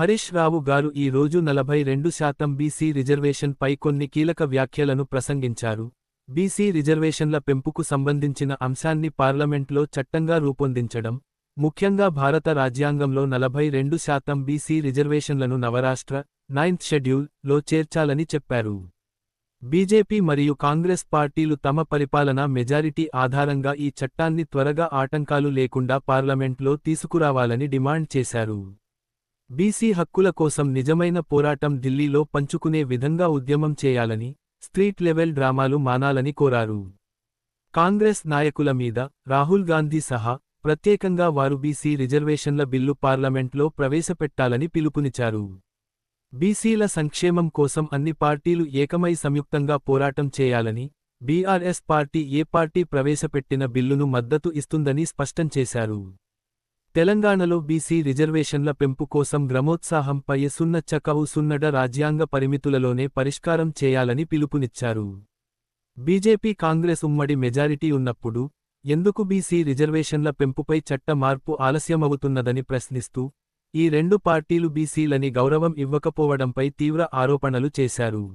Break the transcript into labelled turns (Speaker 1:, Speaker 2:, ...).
Speaker 1: హరీష్ రావు గారు ఈ రోజు నలభై రెండు శాతం బీసీ రిజర్వేషన్పై కొన్ని కీలక వ్యాఖ్యలను ప్రసంగించారు. బీసీ రిజర్వేషన్ల పెంపుకు సంబంధించిన అంశాన్ని పార్లమెంట్లో చట్టంగా రూపొందించడం ముఖ్యంగా భారత రాజ్యాంగంలో నలభై రెండు శాతం బీసీ రిజర్వేషన్లను నవరాష్ట్ర నైన్త్ షెడ్యూల్లో చేర్చాలని చెప్పారు. బీజేపీ మరియు కాంగ్రెస్ పార్టీలు తమ పరిపాలనా మెజారిటీ ఆధారంగా ఈ చట్టాన్ని త్వరగా ఆటంకాలు లేకుండా పార్లమెంట్లో తీసుకురావాలని డిమాండ్ చేశారు. బీసీ హక్కుల కోసం నిజమైన పోరాటం ఢిల్లీలో పంచుకునే విధంగా ఉద్యమం చేయాలని స్ట్రీట్ లెవెల్ డ్రామాలు మానాలని కోరారు. కాంగ్రెస్ నాయకుల మీద రాహుల్ గాంధీ సహా ప్రత్యేకంగా వారు బీసీ రిజర్వేషన్ల బిల్లు పార్లమెంట్లో ప్రవేశపెట్టాలని పిలుపునిచ్చారు. బీసీల సంక్షేమం కోసం అన్ని పార్టీలు ఏకమై సంయుక్తంగా పోరాటం చేయాలని బీఆర్ఎస్ పార్టీ ఏ పార్టీ ప్రవేశపెట్టిన బిల్లును మద్దతు ఇస్తుందని స్పష్టం చేశారు. తెలంగాణలో బీసీ రిజర్వేషన్ల పెంపు కోసం గ్రమోత్సాహంపై సున్న చకవు సున్నడ రాజ్యాంగ పరిమితులలోనే పరిష్కారం చేయాలని పిలుపునిచ్చారు. బీజేపీ కాంగ్రెస్ ఉమ్మడి మెజారిటీ ఉన్నప్పుడు ఎందుకు బీసీ రిజర్వేషన్ల పెంపుపై చట్ట మార్పు ఆలస్యమవుతున్నదని ప్రశ్నిస్తూ ఈ రెండు పార్టీలు బీసీలని గౌరవం ఇవ్వకపోవడంపై తీవ్ర ఆరోపణలు చేశారు.